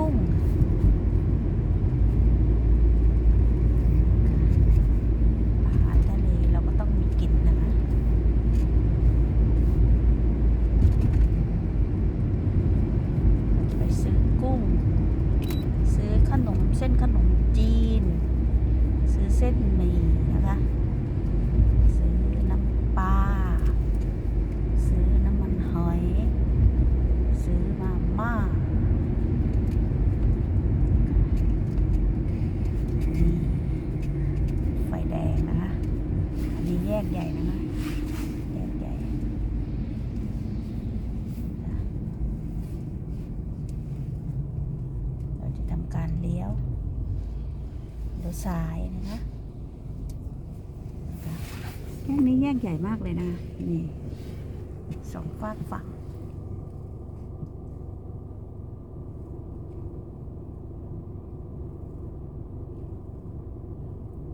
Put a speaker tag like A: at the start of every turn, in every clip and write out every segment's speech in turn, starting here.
A: กุ้ง อาหารทะเลเราก็ต้องมีกินนะคะ เราจะไปซื้กุ้ง ซื้อขนมเส้นขนมจีน ซื้อเส้นหมี่นะคะ กใหญ่นะคะแยกใหญ่จ้ะเราจะทำการเลี้ยวเลี้ยวซ้ายนะคะนะคะแยกนี้แยกใหญ่มากเลยนะนี่สองฝากฝั่ง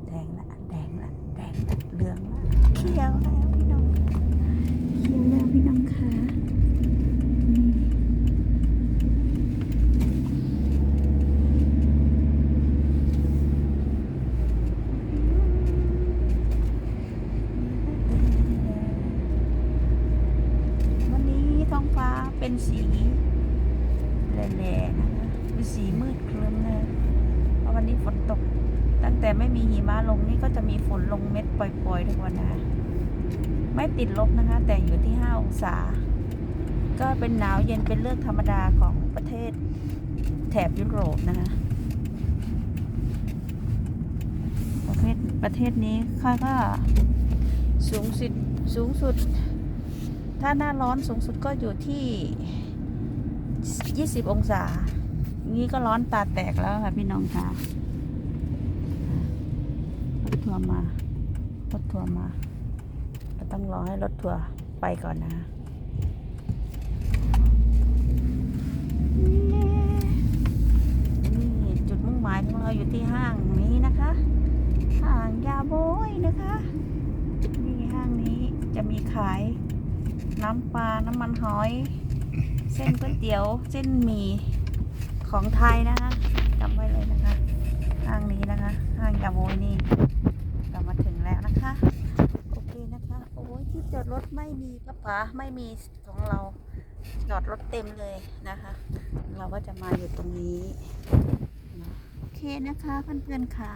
A: แดงละแดงละแดงละเหลืองละ เขียวแล้วพี่น้องเขียวแล้วพี่น้องคะวันนี้ท้องฟ้าเป็นสีแหล่ๆนะคะเป็นสีมืดครึ้มเลยเพราะวันนี้ฝนตก ตั้งแต่ไม่มีหิมะลงนี่ก็จะมีฝนลงเม็ดปล่อยๆทุกวันนะ ไม่ติดลบนะคะ แต่อยู่ที่ 5 องศา ก็เป็นหนาวเย็นเป็นเรื่องธรรมดาของประเทศแถบยุโรปนะคะประเทศประเทศนี้ค่าก็สูงสุดสูงสุด ถ้าหน้าร้อนสูงสุดก็อยู่ที่ 20 องศาอย่างนี้ก็ร้อนตาแตกแล้วค่ะพี่น้องค่ะรถทัวร์มารถทัวร์มาเรา ต้องรอให้รถทัวร์ไปก่อนนะนี่จุดมุ่งหมายของเราอยู่ที่ห้างนี้นะคะห้างยาโบยนะคะนี่ห้างนี้จะมีขายน้ำปลาน้ำมันหอย เส้นก๋วยเตี๋ยวเส้นหมี่ของไทยนะคะจำไว้เลยนะคะ ห้างนี้นะคะ ห้างยาโบยนี่ เรามาถึงแล้วนะคะ โอเคนะคะ โอ้ยที่จอดรถไม่มีคระป๋าไม่มีของเราจอดรถเต็มเลยนะคะ เราก็จะมาอยู่ตรงนี้ โอเคนะคะเพื่อนๆค่ะ